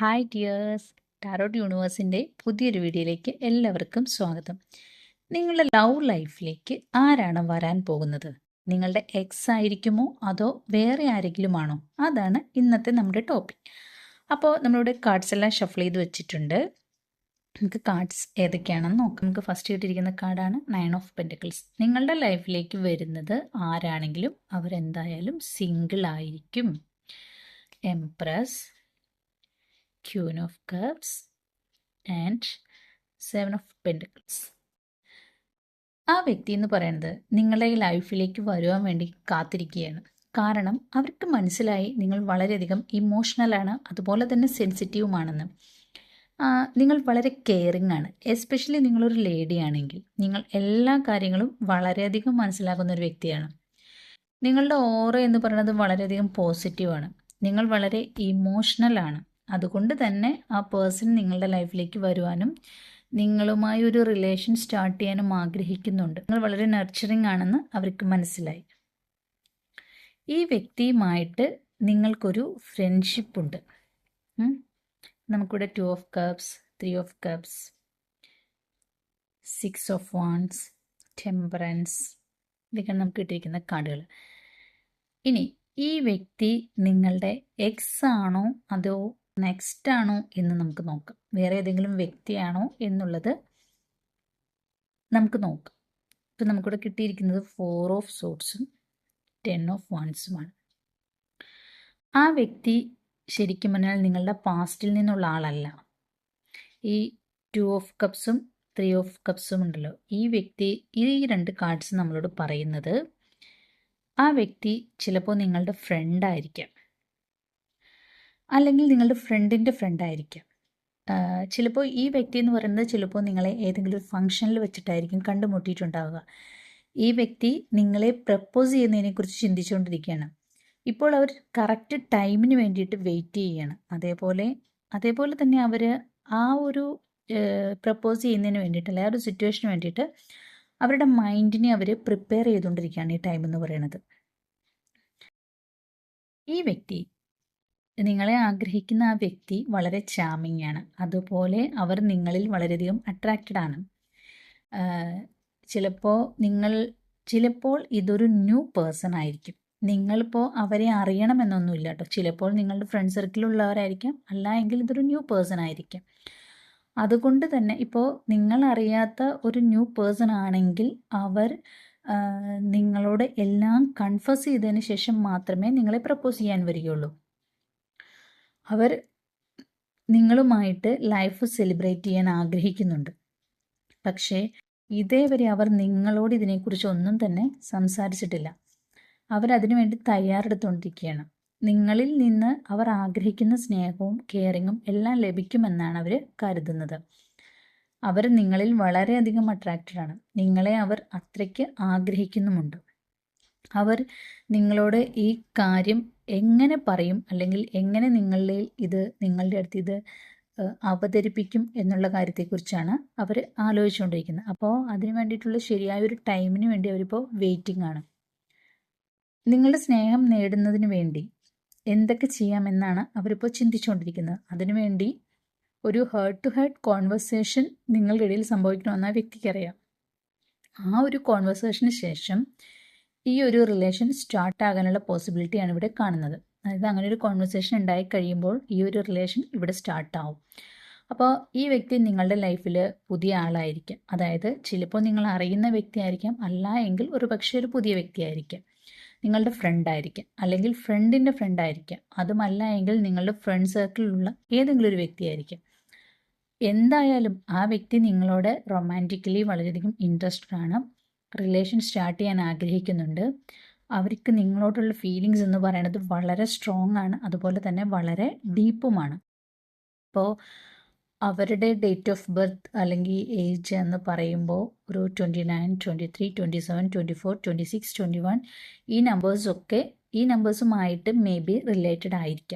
Hi dears. Tarot യൂണിവേഴ്സിന്റെ പുതിയൊരു വീഡിയോയിലേക്ക് എല്ലാവർക്കും സ്വാഗതം. നിങ്ങളുടെ ലവ് ലൈഫിലേക്ക് ആരാണ് വരാൻ പോകുന്നത്? നിങ്ങളുടെ എക്സ് ആയിരിക്കുമോ? അതോ വേറെ ആരെങ്കിലും ആണോ അതാണ് ഇന്നത്തെ നമ്മുടെ ടോപ്പിക്. അപ്പോൾ നമ്മളിവിടെ കാർഡ്സ് എല്ലാം ഷഫിൾ ചെയ്ത് വെച്ചിട്ടുണ്ട്. നമുക്ക് കാർഡ്സ് ഏതൊക്കെയാണെന്ന് നോക്കാം. നമുക്ക് ഫസ്റ്റ് കിട്ടിയിരിക്കുന്ന കാർഡാണ് നയൻ ഓഫ് പെന്റിക്കിൾസ് നിങ്ങളുടെ ലൈഫിലേക്ക് വരുന്നത് ആരാണെങ്കിലും അവരെന്തായാലും സിംഗിൾ ആയിരിക്കും. Empress queen of Cups and seven of pentacles ആ വ്യക്തി എന്ന് പറയുന്നത് നിങ്ങളുടെ ലൈഫിലേക്ക് വരുവാൻ വേണ്ടി കാത്തിരിക്കുകയാണ്. കാരണം അവർക്ക് മനസ്സിലായി നിങ്ങൾ വളരെയധികം ഇമോഷണലാണ് അതുപോലെ തന്നെ സെൻസിറ്റീവുമാണെന്ന് നിങ്ങൾ വളരെ കെയറിങ് ആണ്. എസ്പെഷ്യലി നിങ്ങളൊരു ലേഡി ആണെങ്കിൽ നിങ്ങൾ എല്ലാ കാര്യങ്ങളും വളരെയധികം മനസ്സിലാക്കുന്ന ഒരു വ്യക്തിയാണ്. നിങ്ങളുടെ ഓറ എന്ന് പറയുന്നത് വളരെയധികം പോസിറ്റീവാണ് നിങ്ങൾ വളരെ ഇമോഷണലാണ് അതുകൊണ്ട് തന്നെ ആ പേഴ്സൺ നിങ്ങളുടെ ലൈഫിലേക്ക് വരുവാനും നിങ്ങളുമായി ഒരു റിലേഷൻ സ്റ്റാർട്ട് ചെയ്യാനും ആഗ്രഹിക്കുന്നുണ്ട്. നിങ്ങൾ വളരെ നർച്ചറിങ് ആണെന്ന് അവർക്ക് മനസ്സിലായി. ഈ വ്യക്തിയുമായിട്ട് നിങ്ങൾക്കൊരു ഫ്രണ്ട്ഷിപ്പ് ഉണ്ട്. നമുക്കിവിടെ two of cups three of cups six of wands temperance ഇതൊക്കെയാണ് നമുക്ക് കിട്ടിയിരിക്കുന്ന കാർഡുകൾ. ഇനി ഈ വ്യക്തി നിങ്ങളുടെ എക്സ് ആണോ അതോ നെക്സ്റ്റ് ആണോ എന്ന് നമുക്ക് നോക്കാം. വേറെ ഏതെങ്കിലും വ്യക്തിയാണോ എന്നുള്ളത് നമുക്ക് നോക്കാം. ഇപ്പം നമുക്കിവിടെ കിട്ടിയിരിക്കുന്നത് ഫോർ ഓഫ് സോട്ട്സും ടെൻ ഓഫ് വൺസുമാണ് ആ വ്യക്തി ശരിക്കും പറഞ്ഞാൽ നിങ്ങളുടെ പാസ്റ്റിൽ നിന്നുള്ള ആളല്ല. ഈ ടു ഓഫ് കപ്സും ത്രീ ഓഫ് കപ്സും ഉണ്ടല്ലോ. ഈ വ്യക്തി ഈ രണ്ട് കാർഡ്സ് നമ്മളോട് പറയുന്നത് ആ വ്യക്തി ചിലപ്പോൾ നിങ്ങളുടെ ഫ്രണ്ടായിരിക്കാം അല്ലെങ്കിൽ നിങ്ങളുടെ ഫ്രണ്ടിന്റെ ഫ്രണ്ടായിരിക്കാം ചിലപ്പോൾ ഈ വ്യക്തി എന്ന് പറയുന്നത് ചിലപ്പോൾ നിങ്ങളെ ഏതെങ്കിലും ഒരു ഫംഗ്ഷനിൽ വെച്ചിട്ടായിരിക്കും കണ്ടുമുട്ടിയിട്ടുണ്ടാവുക. ഈ വ്യക്തി നിങ്ങളെ പ്രപ്പോസ് ചെയ്യുന്നതിനെക്കുറിച്ച് ചിന്തിച്ചുകൊണ്ടിരിക്കുകയാണ്. ഇപ്പോൾ അവർ കറക്റ്റ് ടൈമിന് വേണ്ടിയിട്ട് വെയിറ്റ് ചെയ്യുകയാണ്. അതേപോലെ അതേപോലെ തന്നെ അവർ ആ ഒരു പ്രപ്പോസ് ചെയ്യുന്നതിന് വേണ്ടിയിട്ട് അല്ലെങ്കിൽ ആ ഒരു സിറ്റുവേഷന് വേണ്ടിയിട്ട് അവരുടെ മൈൻഡിനെ അവർ പ്രിപ്പയർ ചെയ്തുകൊണ്ടിരിക്കുകയാണ് ഈ ടൈം എന്ന് പറയുന്നത്. ഈ വ്യക്തി നിങ്ങളെ ആഗ്രഹിക്കുന്ന ആ വ്യക്തി വളരെ ചാമിങ് ആണ്. അതുപോലെ അവർ നിങ്ങളിൽ വളരെയധികം അട്രാക്റ്റഡ് ആണ്. ചിലപ്പോൾ നിങ്ങൾ ചിലപ്പോൾ ഇതൊരു ന്യൂ പേഴ്സൺ ആയിരിക്കും. നിങ്ങളിപ്പോൾ അവരെ അറിയണമെന്നൊന്നുമില്ല കേട്ടോ. ചിലപ്പോൾ നിങ്ങളുടെ ഫ്രണ്ട് സർക്കിളുള്ളവരായിരിക്കാം അല്ല എങ്കിൽ ഇതൊരു ന്യൂ പേഴ്സൺ ആയിരിക്കാം. അതുകൊണ്ട് തന്നെ ഇപ്പോൾ നിങ്ങൾ അറിയാത്ത ഒരു ന്യൂ പേഴ്സൺ ആണെങ്കിൽ അവർ നിങ്ങളോട് എല്ലാം കൺഫേസ് ചെയ്തതിന് ശേഷം മാത്രമേ നിങ്ങളെ പ്രപ്പോസ് ചെയ്യാൻ വരികയുള്ളൂ. അവർ നിങ്ങളുമായിട്ട് ലൈഫ് സെലിബ്രേറ്റ് ചെയ്യാൻ ആഗ്രഹിക്കുന്നുണ്ട്. പക്ഷേ ഇതേവരെ അവർ നിങ്ങളോട് ഇതിനെക്കുറിച്ച് ഒന്നും തന്നെ സംസാരിച്ചിട്ടില്ല. അവരതിനു വേണ്ടി തയ്യാറെടുത്തുകൊണ്ടിരിക്കുകയാണ്. നിങ്ങളിൽ നിന്ന് അവർ ആഗ്രഹിക്കുന്ന സ്നേഹവും കെയറിങ്ങും എല്ലാം ലഭിക്കുമെന്നാണ് അവർ കരുതുന്നത്. അവർ നിങ്ങളിൽ വളരെയധികം അട്രാക്റ്റഡ് ആണ്. നിങ്ങളെ അവർ അത്രയ്ക്ക് ആഗ്രഹിക്കുന്നുമുണ്ട്. അവർ നിങ്ങളോട് ഈ കാര്യം എങ്ങനെ പറയും? അല്ലെങ്കിൽ എങ്ങനെ നിങ്ങളിൽ ഇത് നിങ്ങളുടെ അടുത്ത് ഇത് അവതരിപ്പിക്കും എന്നുള്ള കാര്യത്തെക്കുറിച്ചാണ് അവർ ആലോചിച്ചുകൊണ്ടിരിക്കുന്നത്. അപ്പോൾ അതിന് വേണ്ടിയിട്ടുള്ള ശരിയായ ഒരു ടൈമിന് വേണ്ടി അവരിപ്പോൾ വെയിറ്റിംഗ് ആണ്. നിങ്ങളുടെ സ്നേഹം നേടുന്നതിന് വേണ്ടി എന്തൊക്കെ ചെയ്യാമെന്നാണ് അവരിപ്പോൾ ചിന്തിച്ചുകൊണ്ടിരിക്കുന്നത്. അതിനുവേണ്ടി ഒരു ഹേർട്ട് ടു ഹേർട്ട് കോൺവെർസേഷൻ നിങ്ങളുടെ ഇടയിൽ സംഭവിക്കണമെന്ന് ആ വ്യക്തിക്കറിയാം ആ ഒരു കോൺവെർസേഷന് ശേഷം ഈ ഒരു റിലേഷൻ സ്റ്റാർട്ട് ആകാനുള്ള പോസിബിലിറ്റിയാണ് ഇവിടെ കാണുന്നത്. അതായത് അങ്ങനെ ഒരു കോൺവെർസേഷൻ ഉണ്ടായി കഴിയുമ്പോൾ ഈ ഒരു റിലേഷൻ ഇവിടെ സ്റ്റാർട്ട് ആവും. അപ്പോൾ ഈ വ്യക്തി നിങ്ങളുടെ ലൈഫിൽ പുതിയ ആളായിരിക്കും. അതായത് ചിലപ്പോൾ നിങ്ങൾ അറിയുന്ന വ്യക്തിയായിരിക്കാം അല്ല എങ്കിൽ ഒരു പക്ഷേ ഒരു പുതിയ വ്യക്തിയായിരിക്കാം നിങ്ങളുടെ ഫ്രണ്ട് ആയിരിക്കാം അല്ലെങ്കിൽ ഫ്രണ്ടിന്റെ ഫ്രണ്ട് ആയിരിക്കാം. അതുമല്ല എങ്കിൽ നിങ്ങളുടെ ഫ്രണ്ട് സർക്കിളിലുള്ള ഏതെങ്കിലും ഒരു വ്യക്തിയായിരിക്കാം എന്തായാലും ആ വ്യക്തി നിങ്ങളോട് റൊമാന്റിക്കലി വളരെയധികം ഇൻട്രസ്റ്റഡ് ആണ്. റിലേഷൻ സ്റ്റാർട്ട് ചെയ്യാൻ ആഗ്രഹിക്കുന്നുണ്ട്. അവർക്ക് നിങ്ങളോടുള്ള ഫീലിങ്സ് എന്ന് പറയുന്നത് വളരെ സ്ട്രോങ് ആണ്. അതുപോലെ തന്നെ വളരെ ഡീപ്പുമാണ് അപ്പോൾ അവരുടെ ഡേറ്റ് ഓഫ് ബർത്ത് അല്ലെങ്കിൽ ഏജ് എന്ന് പറയുമ്പോൾ ഒരു twenty nine twenty three twenty seven twenty four twenty six twenty one ഈ നമ്പേഴ്സൊക്കെ ഈ നമ്പേഴ്സുമായിട്ട് മേ ബി റിലേറ്റഡ് ആയിരിക്കാം.